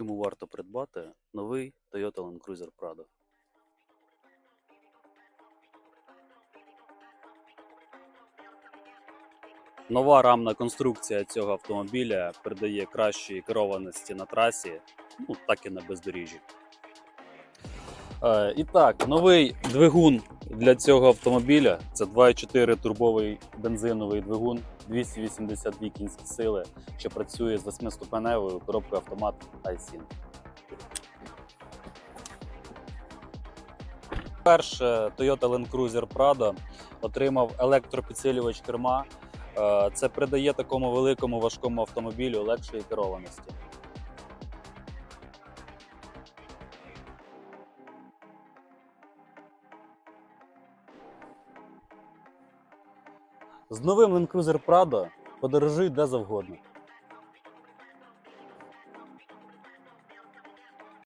чому варто придбати новий Toyota Land Cruiser Prado. Нова рамна конструкція цього автомобіля придає кращої керованості на трасі, ну так і на бездоріжжі. Е, і так, новий двигун для цього автомобіля це 2,4 турбовий бензиновий двигун, 282 кінські сили, що працює з 8-ступеневою коробкою автомат i7. Перше Toyota Land Cruiser Prado отримав електропідсилювач керма. Е, Це придає такому великому важкому автомобілю легшої керованості. З новим Land Cruiser Prado подорожуй де завгодно.